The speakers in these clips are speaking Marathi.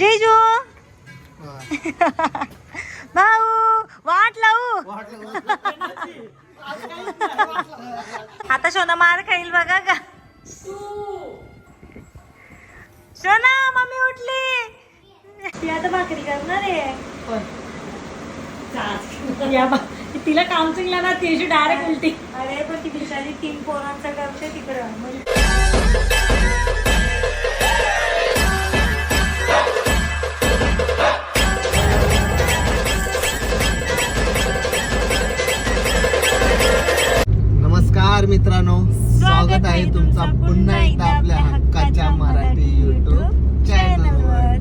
जेजू भाऊ वाट लावू आता सोना मार खाईल बघा का सोना मम्मी उठली ती आता भाकरी करणार आहे तिला काउन्सिलिंगला ना त्याची डायरेक्ट उलटी अरे पण ती बिचारी तीन पोरांचा करते तिकडं स्वागत आहे तुमचा पुन्हा एकदा आपल्या हक्काच्या मराठी युट्यूब चॅनलवर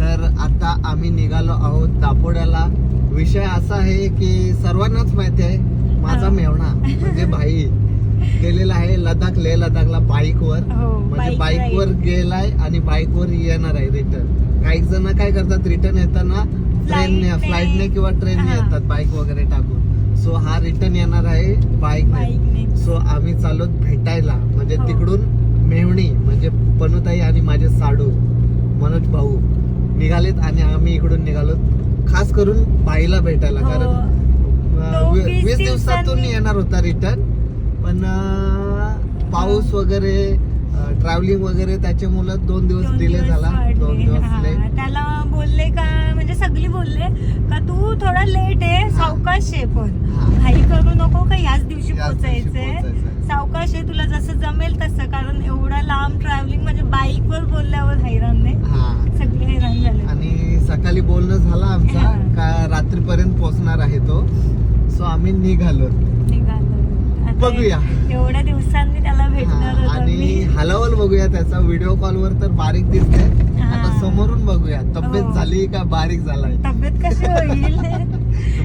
तर आता आम्ही निघालो आहोत दापोड्याला विषय असा आहे की सर्वांनाच माहिती आहे माझा मेवणा म्हणजे भाई गेलेला आहे लडाख लेह लडाखला बाईकवर हो, म्हणजे बाईकवर ride. गेलाय आणि बाईकवर येणार आहे रिटर्न काही जण काय करतात रिटर्न येताना ट्रेनने. फ्लाईटने किंवा ट्रेनने हा. येतात बाईक वगैरे टाकून सो हा रिटर्न येणार आहे बाईकने सो आम्ही चाललो भेटायला. म्हणजे हो. तिकडून मेवणी म्हणजे पनुताई आणि माझे साडू मनोज भाऊ निघालेत आणि आम्ही इकडून निघालो. खास करून बाईला भेटायला हो. कारण वीस वीस दिवसातून येणार होता रिटर्न पण पाऊस वगैरे ट्रॅव्हलिंग वगैरे त्याच्यामुळं दोन दिवस दोन डिले झाला. दोन दिवस late. त्याला बोलले का म्हणजे सगळी बोलले का तू थोडा लेट आहे सावकाश आहे पण हा. घाई करू नको का याच दिवशी याच दिवशी पोहोचायचंय पोहोचायचंय. सावकाश आहे तुला जसं जमेल तसं कारण एवढा लांब ट्रॅव्हलिंग म्हणजे बाईक वर बोलल्यावर हैराण नाही हा सगळे हैराण झाले आणि सकाळी बोलणं झालं आमचा हा. का रात्रीपर्यंत पोहोचणार आहे तो सो आम्ही निघालो निघालो बघूया. एवढ्या दिवसांनी त्याला भेटणार आणि हलावल बघूया त्याचा. व्हिडिओ कॉलवर तर बारीक दिसते. आता समोरून बघूया. तब्येत हो. झाली का बारीक झालाय? तब्येत कशी होईल.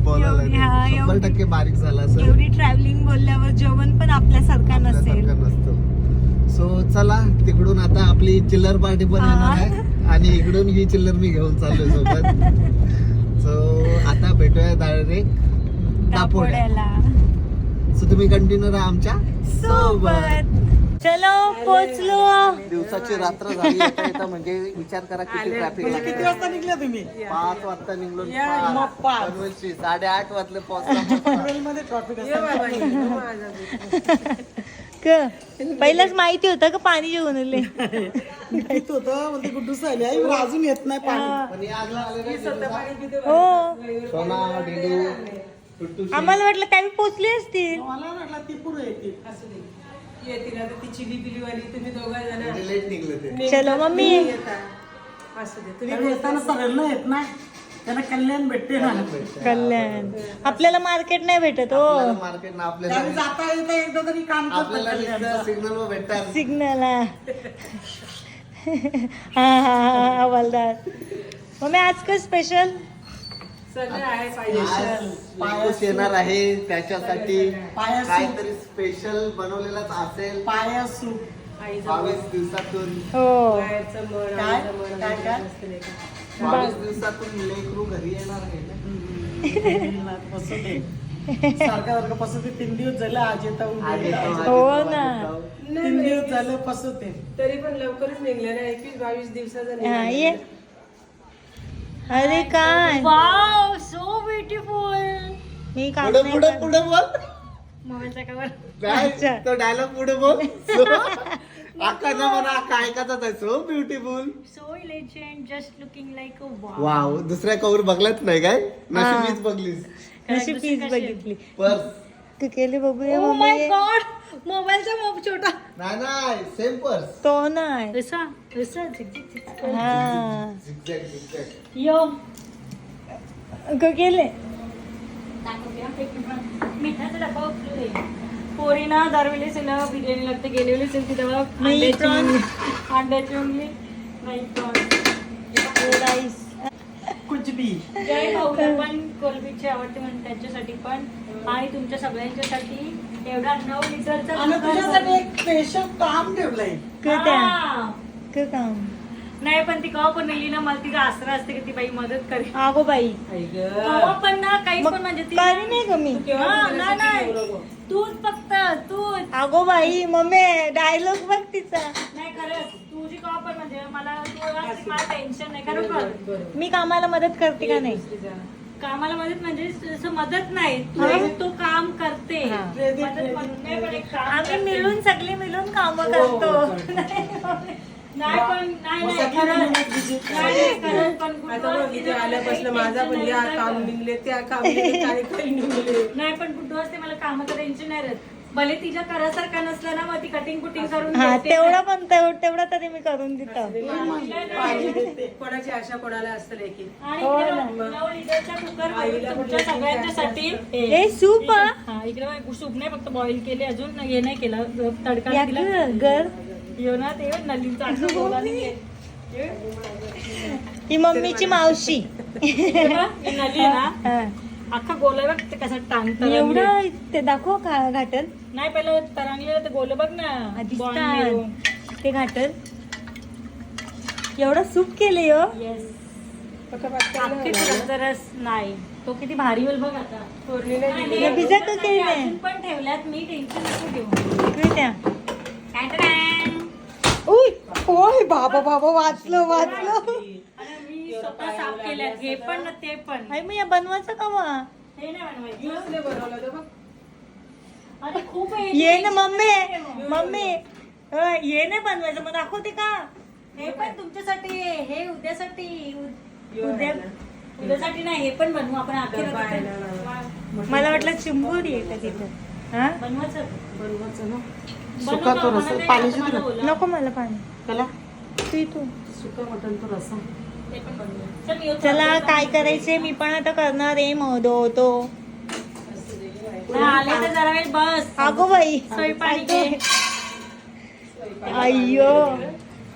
शंभर टक्के बारीक झाला एवढी ट्रॅव्हलिंग बोलल्यावर जेवण पण आपल्यासारखं नसेल. नसतं. सो चला तिकडून आता आपली चिल्लर पार्टी पण. येणार आहे. आणि इकडून ही चिल्लर मी घेऊन चाललोय सोबत. सो आता भेटूया डायरेक्ट दापोड्या. दापोड्याला सो तुम्ही कंटिन्यू राहा आमच्यासोबत. चलो पोचलो. दिवसाची रात्र झाली येता येता म्हणजे विचार करा किती ट्रॅफिक किती वाजता निघले तुम्ही? पाच वाजता निघलो पाच. पनवेलची साडेआठ वाजले क पहिलाच माहिती होतं का पाणी जेवण आले? पित होतं म्हणते गुड्डू सायली आई मला अजून येत नाही पाणी. हो. सोना डिडू आम्हाला वाटलं त्यावेळी पोचले असतील. मला वाटलं ती पुढे येतील. येतील आता ती चिली पिली वाली तुम्ही दोघा जण म्हणजे लेट निघले ते. चलो मम्मी. असू दे तुम्ही येताना सगळ्यांना येत नाही त्यांना कल्याण भेटते ना. कल्याण आपल्याला मार्केट नाही भेटत हो. मार्केट ना आपल्याला त्यावेळी जाता येता एकदा तरी काम आपल्याला करतात सिग्नल भेटतात. सिग्नल हा. हा हा हवालदार मम्मी आज काय स्पेशल सगळं आहे पाऊस येणार आहे त्याच्यासाठी पायासूप. काहीतरी स्पेशल बनवलेलाच असेल. पाया सूप आईचं बावीस दिवसातून. हो. काय? काय, काय? बावीस दिवसातून लेकरू घरी येणार आहे सारखा सारखं दे तीन दिवस झाले आज येता हो ना. तीन दिवस झाले दे तरी पण लवकरच निघले ना एकवीस बावीस दिवसाचा हा अरे काय वाव सो ब्युटिफुल मी काम पुढे पुढे करत. पुढे बोल. मोबाईलच्या कवर. काय अच्छा. तो डायलॉग पुढे बोल. अक्का ना म्हणा अक्का ऐकायचाच आहे. So beautiful so legend just looking like a wow wow दुसऱ्या कवर बघलाच नाही काय. नशीबीच बघलीस. कशी पीस बघितली. पर्स तू केली बघूया Oh my मम्मी God! मोबाईलचा मोब छोटा. नाही नाही सेम पर्स तो नाही. हा. झिकझॅक झिकझॅक यो. क केले. मिठाचा डब्बा उचलू दे पोरीना दरवेळेस आहे ना बिर्याणी लागते गेली वेळेस आहे ती तेव्हा नाही, अंड्याची prawn. उंगली- अंड्याची उंगली नाही prawn. कुछ भी जय भाऊला पण कोलबीची आवडते म्हणून त्यांच्यासाठी पण. आणि तुमच्या सगळ्यांच्यासाठी एवढा नऊ लिटरचा आणि तुझ्यासाठी एक स्पेशल काम ठेवलंय. हा. काम? नाही पण ती कवा पण नेली ना. मला तिचा आसरा असते की ती बाई मदत करेल. अगो बाई. कवा पण ना काही पण म्हणजे ती करी नाही का मी. हा, नाही, नाही. तूच फक्त तूच. अगो बाई मम्मी डायलॉग बघ तिचा. नाही खरंच. तुझी कवा पण म्हणजे मला तू टेन्शन नाही. खरोखर मी कामाला मदत करते का नाही? कामाला मदत म्हणजे मदत नाही तू तो काम करते. हा. आम्ही करते. मिळून सगळे मिळून काम करतो. नाही पण नाही पण. आल्यापासून माझा पण या काम निघले त्या काम निघले काही काही निघले. नाही पण गुड्डू असते मला कामाचं टेन्शन नाही राहत. भले तिच्या करासारखा नसला ना मग ती कटिंग कुटिंग करून हा देते. तेवढं पण तेव- तेवढं तरी मी करून देतो. कोणाची आशा कोणाला असतं की आणि हो इकडे ना. बघ, नऊ लिटरच्या कुकर आईला पण तुमच्या लेकरं सगळ्यांच्यासाठी हे. सूप हा? हा. इकडे बघ, सूप नाही फक्त बॉईल केले अजून हे नाही केलं. तडका या दिला. ग- गर येऊ ना ते बोला नाहीये. ही मम्मीची मावशी. हे ही नली आहे ना. हा. अख्खा गोल आहे बघ ते कसं टांगत एवढं ते दाखव का घाटल? नाही पहिलं तरंगलेलं ते गोल बघ ना बॉल नेरून. दिसतात ते घाटल. एवढं सूप केले हो. येस अख्खे फुलाचा रस नाही. तो किती भारी होईल बघ आता. हे भिजत? अजून पण ठेवल्यात मी टेन्शन नको घेऊ. इकडे. उय, ओय बाबा बाबा वाचलो. वाचलो. स्वतः साफ केल्यात हे पण ना ते पण. आई मग या बनवायचं का मग? हे नाही बनवायचं. बनवला बघ. अरे खूप आहे. ये ना मम्मी. मम्मी. अ, ये नाही बनवायचं. मग दाखवते का? हे पण तुमच्यासाठी आहे. हे उद्यासाठी. उद- उद्या उद्यासाठी नाही हे पण बनवू आपण डब्बा आहे ना, आखिर मला वाटलं चिंबोरी का तिथं. हा? बनवायचं. बनवायचं ना. बनव सुका ना, तो मला रस्सा. नाही पाणी आता मला ओला. नको मला पाणी. त्याला तू तू. सुका मटण तो रस्सा. चल, काय करायचे मी पण आता करणार आहे मधो तो. आले तर जरा वेळ बस. अगो बाई. अय्यो.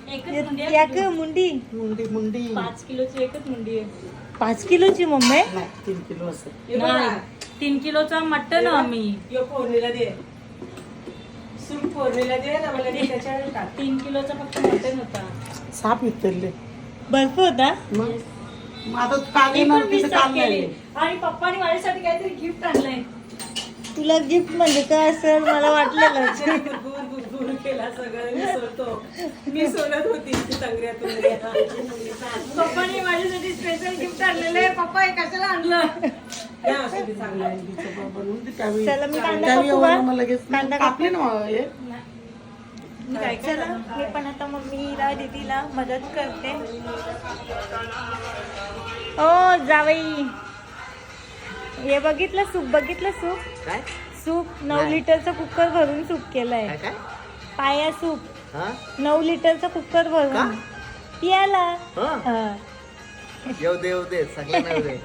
एकच मुंडी मुंडी. मुंडी मुंडी. पाच किलोची एकच मुंडी आहे. पाच किलोची मम्मी? नाही तीन किलो. नाही. तीन किलोचा मटन आम्ही. यो फोडणीला दे. सूप फोडणीला दे तीन किलोचा फक्त मटन होता. साप वितरले बर्फ होता. मग? नाही. आणि पप्पानी माझ्यासाठी काहीतरी गिफ्ट आणलंय. तुला गिफ्ट म्हणजे काय असेल मला वाटलेलं गुर गुर गुर केला सगळं मी सोडतो. मी सोडत होती ती संग्रहातून पप्पानी माझ्यासाठी स्पेशल गिफ्ट आणलेलं आहे. पप्पा हे कशाला आणलं? या असू दे चांगलं आहे. तिचं बनवून दे त्यावेळी चला मी कांदा त्यावेळी कापू एवढं का? मग लगेच कांदा कापले ना हे? चला मी पण आता मम्मीला दीदीला मदत करते. ओ जावई. हे बघितलं सूप? बघितलं सूप? काय? सूप नऊ नाही. लिटरचं कुकर भरून सूप केलंय. काय काय? पाया सूप. हा? नऊ लिटरचं कुकर भरून? पियाला. हा? हा. येऊ दे येऊ दे. सगळ्यांना येऊ दे.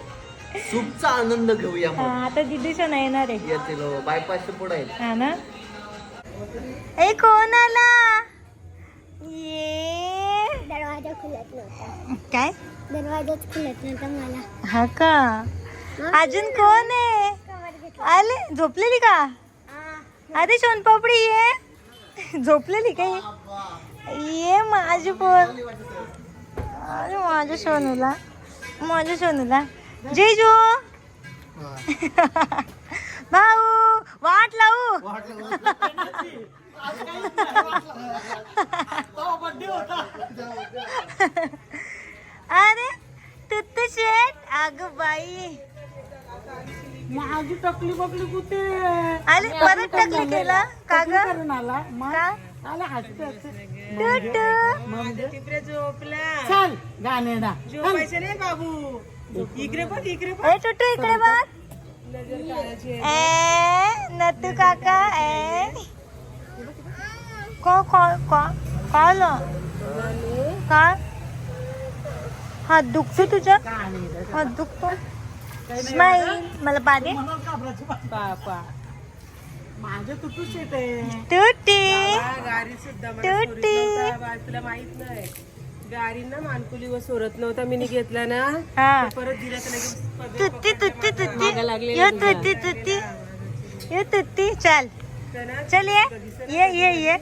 सूपचा आनंद घेऊया हा, मग आता दिदीच्या नाही येणार आहे. येतील हो. पुढे हा ना? ए कोण आला ये. दरवाजा खुलत नव्हता. काय? दरवाजाच खुलत नव्हता मला. हा का? अजून कोण आहे? आले? झोपलेली का? अरे सोनपापडी ये. झोपलेली का ये ये माझी पोर. अरे माझ्या सोनूला माझ्या सोनूला जेजू. भाऊ वाट लावू. अरे तुत्तू शेट अग बाई. माझी टकली बकली कुठे? आले परत टाकली केला. का ग? करून आला. मग का? आला हसते हसते टुटू चल गाणे ना. झोपायचे रे बाबू. इकडे पण इकडे ए टुटू इकडे बघ. ए नतू काका ए. को को को काय काय? हात दुखतो तुझा हात दुखतो स्माईल मला पादे पापा माझे तुटूच येते टुटी गाडी सुद्धा मला टुटी. सोडत नव्हता. बा, तुला माहीत नाही. गाडी ना मानकुली व सोडत नव्हता. मी घेतला ना. हा. परत दिला तर लगेच तुत्ती मागं लागलेला यो तुझ्या. तुत्ती तुत्ती यो तुत्ती चल. पकडताना चल ये ये ये।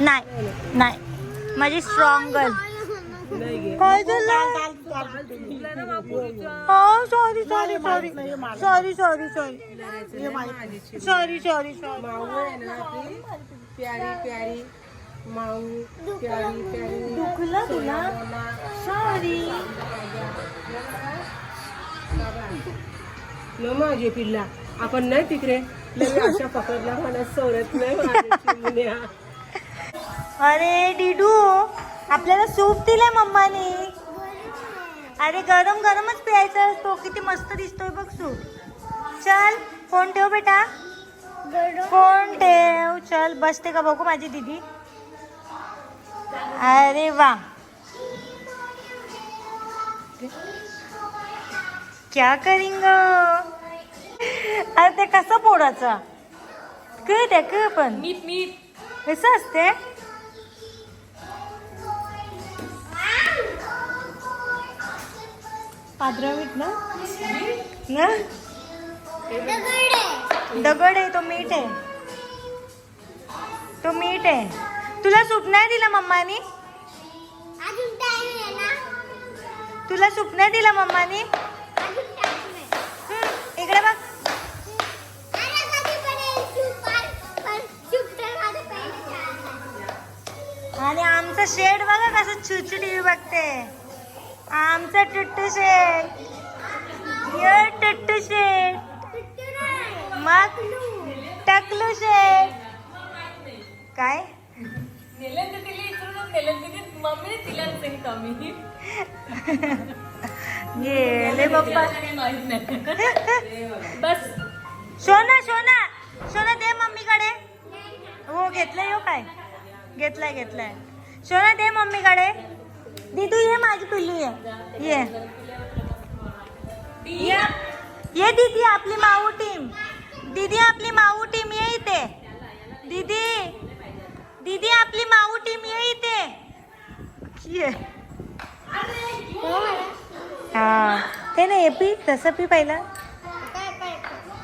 नाही नाही. माझी स्ट्रॉंग गर्ल काय झालं? हो sorry sorry sorry sorry sorry sorry sorry sorry sorry प्यारी प्यारी. माऊ प्यारी प्यारी दुखलं तुला? सॉरी न माझे पिल्ला. आपण नाही तिकडे. लगे अशा पकडला मला सोडत नाही. अरे डिडू. आपल्याला सूप दिलाय मम्माने. अरे गरम गरमच प्यायचा असतो किती मस्त दिसतोय बघ सूप. चल फोन ठेव बेटा. फोन ठेव. चल बसते का बघू माझी दीदी. अरे वा. क्या करिंग? अरे ते कसं पोडाचं कळ त्या कळ पण? मीठ मीठ. कसं असते पादरा मीठ ना? ना? दगड आहे तो मीठ आहे. तो मीठ आहे. तुला सूप नाही दिलं मम्मानी? तुला सूप नाही दिलं मम्मानी? इकडे बघ. आणि आमचं शेड बघा कसं छुचडी बघते. आमचं टुट्टू शेड. यो टुट्टू शेड. मग टकलू शेड. काय? मम्मी तिला कमी. गेले बाप्पा माहीत नाही. बस. सोना सोना. सोना दे मम्मीकडे. हो घेतलंय हो काय? घेतलाय घेतलाय. सोना दे मम्मीकडे. दीदू ये माझी पिल्लू ये. ये. ये दीदी आपली माऊ टीम. दीदी आपली माऊ टीम ये इथे. दीदी. दीदी आपली माऊ टीम ये इथे. ये. हा. ते नाही पी. तसं पी पाहिलं.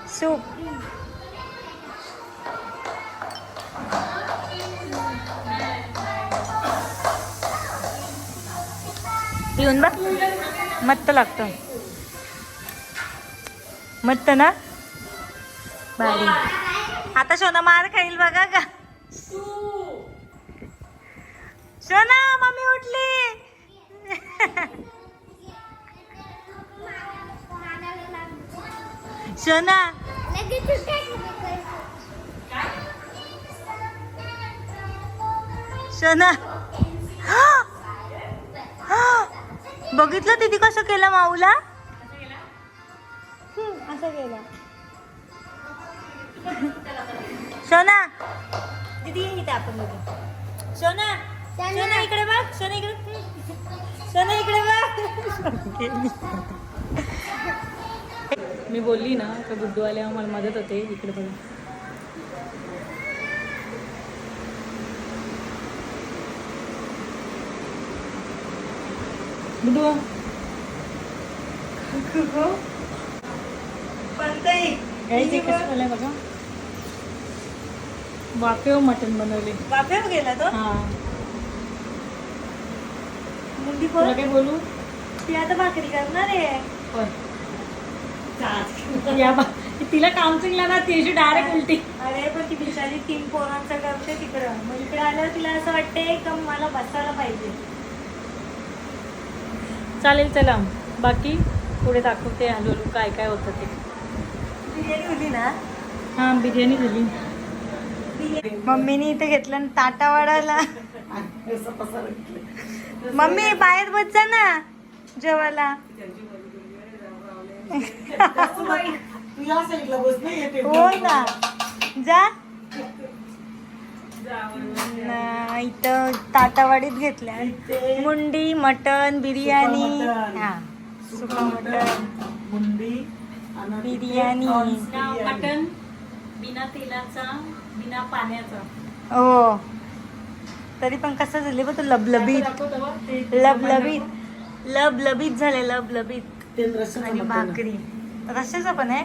सूप. पिऊन बघ. मस्त लागतं. मत्त ना? भारी. आता सोना मार खाईल बघा का? सोना मम्मी उठली. सोना. सोना. बघितलं दीदी कसं केलं माऊला? असं केलं. सोना. दीदी आपण बघू. सोना. सोना इकडे बघ सोना इकडे. सोना इकडे बघ. मी बोलली ना तर गुड्डू आल्यावर मला मदत होते इकडे बघा. गुड्डू. गाईच कसं झालंय बघा. वाफेव मटण बनवले. वाफेव गेला तो? हा. मुंडी तुला काय बोलू? ती आता भाकरी करणार आहे. या बा. तिला काउन्सिलिंगला ना ती डायरेक्ट उलटी. अरे पण ती बिचारी तीन पोरांचं करते तिकडं. मग इकडे आल्यावर तिला असं वाटतंय का मला बसायला पाहिजे? चालेल चला. बाकी पुढे दाखवते हळूहळू काय काय होतं ते. बिर्याणी होती ना? हा बिर्याणी झाली. मम्मीने इथे घेतलं ना ताटा वाढायला. मम्मी बाहेर बस जा ना जेवायला. हो ना. जा. इथं ताटावाडीत घेतल्या. मुंडी मटन बिर्याणी. हा. सुका मटन मुंडी बिर्याणी मटण बिना तेलाचा बिना पाण्याचा. हो. तरी पण कसं झाले बघ तो लबलबीत. लबलबीत. लबलबीत झाले लबलबीत. आणि भाकरी. रश्याचा पण आहे.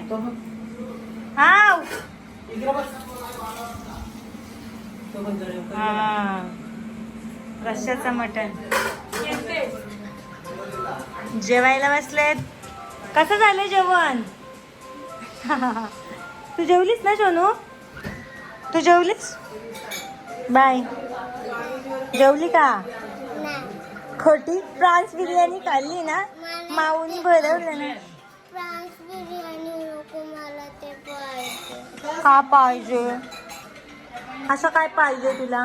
हा पण जरा- हा. रश्याचं मटण. जेवायला बसलेत. कसं झालं जेवण? तू जेवलीस ना सोनू तू जेवलीस? बाय. जेवली का? खोटी. प्रॉन्स बिर्याणी खाल्ली ना माऊनी भरवलं ना. फ्रान्स बिर्याणी नको मला ते पाहिजे. का पाहिजे? असं काय पाहिजे तुला?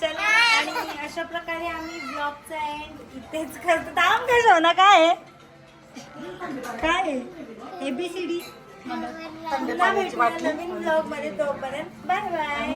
चला आणि अशा प्रकारे आम्ही ब्लॉगचा एंड इथेच करतो. थांब का सोना काय आहे? काय एबीसीडी नवीन ब्लॉगमध्ये तोपर्यंत. Bye bye